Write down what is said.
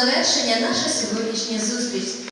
завершення наша сьогоднішня зустріч.